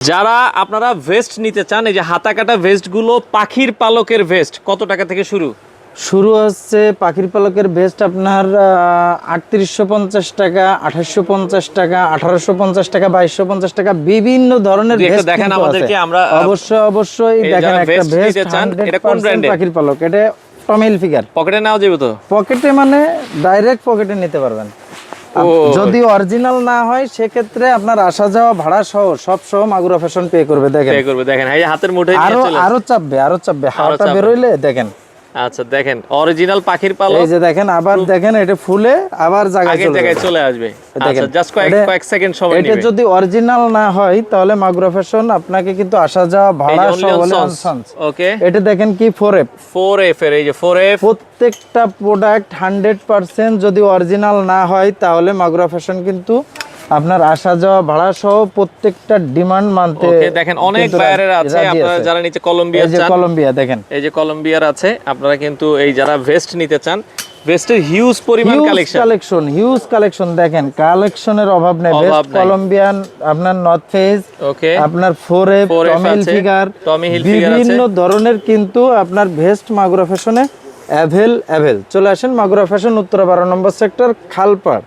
যারা আপনারা ভেস্ট নিতে চান এই যে হাতা কাটা ভেস্টগুলো পাখির পালকের ভেস্ট কত টাকা থেকে শুরু? শুরু হচ্ছে পাখির পালকের ভেস্ট আপনার আটত্রিশশো পঞ্চাশ টাকা আঠাশশো পঞ্চাশ টাকা আঠারোশো পঞ্চাশ টাকা বাইশশো পঞ্চাশ টাকা বিভিন্ন ধরনের দেখান আমাদেরকে, আমরা, অবশ্যই অবশ্যই দেখেন একটা ভেস্ট এটা কোন brand পাখির পালক এটা টমিল ফিগার পকেটে নেওয়া যাবে তো? পকেটে মানে ডাইরেক্ট পকেটে নিতে পারবেন। যদি অরিজিনাল না হয় সেক্ষেত্রে আপনার আসা যাওয়া ভাড়া সহ সব সহ মাগুরা ফ্যাশন পে করবে দেখেন। পে করবে দেখেন। এই হাতের মুঠে আরও আরও চাপবে আরও চাপবে। হাওয়াটা। বেরোইলে দেখেন। আচ্ছা দেখেন অরিজিনাল পাখির পালক। এই যে দেখেন আবার দেখেন এটা ফুলে আবার জায়গায় চলে জায়গায় চলে আসবে। আচ্ছা জাস্ট কয়েক কয়েক সেকেন্ড সময় এটা যদি অরিজিনাল না হয় তাহলে মাগুরা ফ্যাশন আপনাকে কিন্তু আসা যাওয়া ভাড়া সহ ওকে এটা দেখেন কি ফোর এফ 4F এর এই যে 4F প্রত্যেকটা প্রোডাক্ট হান্ড্রেড পার্সেন্ট যদি অরিজিনাল না হয় তাহলে মাগুরা ফ্যাশন কিন্তু আপনার আসা যাওয়া ভাড়া সহ প্রত্যেকটা ডিমান্ড মানতে দেখেন অনেক বায়ারের আছে। আপনারা যারা নিচে কলম্বিয়া এই যে চান কলম্বিয়া দেখেন। এই যে কলম্বিয়ার আছে আপনারা কিন্তু এই যারা ভেস্ট নিতে চান ভেস্টের হিউজ পরিমাণ কালেকশন কালেকশন হিউজ কালেকশন দেখেন কালেকশনের অভাব নেই। নাই। কলম্বিয়ান আপনার নর্থ ফেজ ওকে। আপনার four F 4F Tommy Hilfiger Tommy Hilfiger বিভিন্ন ধরনের কিন্তু আপনার ভেস্ট মাগুরা ফ্যাশনে অ্যাভেল অ্যাভেল চলে আসেন মাগুরা ফ্যাশন উত্তরা বারো নম্বর সেক্টর খালপাড়।